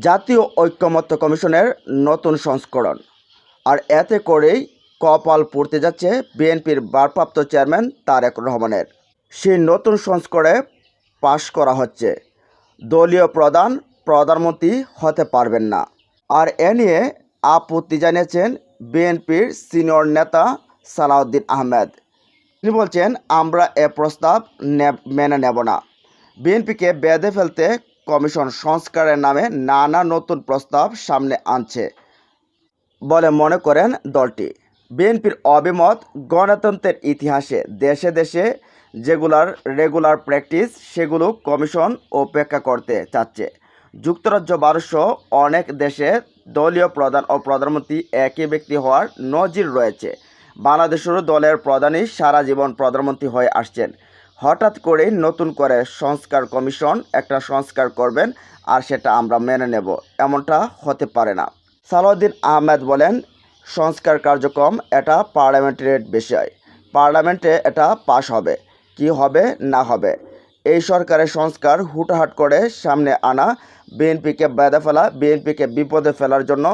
জাতীয় ঐক্যমত্য কমিশনের নতুন সংস্করণ। আর এতে করেই কপাল পড়তে যাচ্ছে বিএনপির ভারপ্রাপ্ত চেয়ারম্যান তারেক রহমানের। সেই নতুন সংস্করণে পাশ করা হচ্ছে। দলীয় প্রধান, প্রধানমন্ত্রী হতে পারবেন না। আর এ নিয়ে আপত্তি জানিয়েছেন বিএনপির সিনিয়র নেতা সালাউদ্দিন আহমেদ। তিনি বলছেন, আমরা এ প্রস্তাব মেনে নেব না। বিএনপিকে বেঁধে ফেলতে কমিশন সংস্কারের নামে নানা নতুন প্রস্তাব সামনে আনছে বলে মনে করেন দলটি। বিএনপির অভিমত গণতন্ত্রের ইতিহাসে দেশে দেশে যেগুলার রেগুলার প্র্যাকটিস, সেগুলো কমিশন উপেক্ষা করতে চাচ্ছে। যুক্তরাজ্য ভারতসহ অনেক দেশে দলীয় প্রধান ও প্রধানমন্ত্রী একই ব্যক্তি হওয়ার নজির রয়েছে। বাংলাদেশেরও দলের প্রধানই সারা জীবন প্রধানমন্ত্রী হয়ে আসছেন। হঠাৎ করেই নতুন করে সংস্কার কমিশন একটা সংস্কার করবেন আর সেটা আমরা মেনে নেব। এমনটা হতে পারে না। সালাউদ্দিন আহমেদ বলেন, সংস্কার কার্যক্রম এটা পার্লামেন্টের বিষয়। পার্লামেন্টে এটা পাশ হবে। কি হবে, না হবে? এই সরকারের সংস্কার হুটহাট করে সামনে আনা, বিএনপিকে বেঁধে ফেলা, বিএনপিকে বিপদে ফেলার জন্য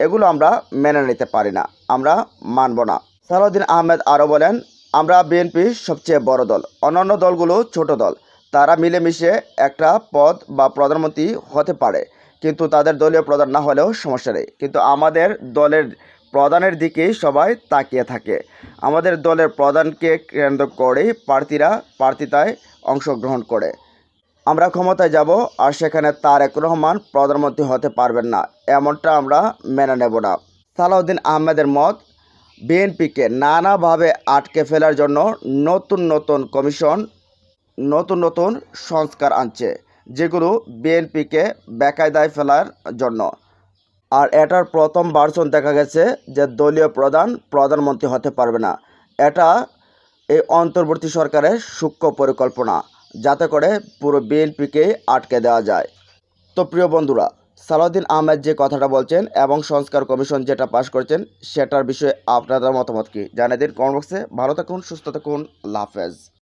এগুলো আমরা মেনে নিতে পারি না। আমরা মানব না। সালাউদ্দিন আহমেদ আরও বলেন আমরা বিএনপি সবচেয়ে বড় দল। অন্যান্য দলগুলো ছোট দল। তারা মিলেমিশে একটা পদ বা প্রধানমন্ত্রী হতে পারে। কিন্তু তাদের দলীয় প্রধান না হলেও সমস্যা নেই। কিন্তু আমাদের দলের প্রধানের দিকেই সবাই তাকিয়ে থাকে। আমাদের দলের প্রধানকে কেন্দ্র করেই প্রার্থীরা প্রার্থিতায় অংশগ্রহণ করে। আমরা ক্ষমতায় যাব আর সেখানে তারেক রহমান প্রধানমন্ত্রী হতে পারবেন না। এমনটা আমরা মেনে নেব না। সালাউদ্দিন আহমেদের মত বিএনপিকে নানাভাবে আটকে ফেলার জন্য নতুন নতুন কমিশন, নতুন নতুন সংস্কার আনছে, যেগুলো বিএনপিকে বেকায়দায় ফেলার জন্য। আর এটার প্রথম ভার্সন দেখা গেছে যে দলীয় প্রধান প্রধানমন্ত্রী হতে পারবে না। এটা এই অন্তর্বর্তী সরকারের সূক্ষ্ম পরিকল্পনা, যাতে করে পুরো বিএনপিকে আটকে দেওয়া যায়। তো প্রিয় বন্ধুরা সালাউদ্দিন আহমেদ যে কথাটা বলছেন এবং সংস্কার কমিশন যেটা পাশ করছেন, সেটার বিষয়ে আপনাদের মতামত কি? জানিয়ে দিন কমেন্ট বক্সে। ভালো থাকুন, সুস্থ থাকুন। আল্লাহ হাফেজ।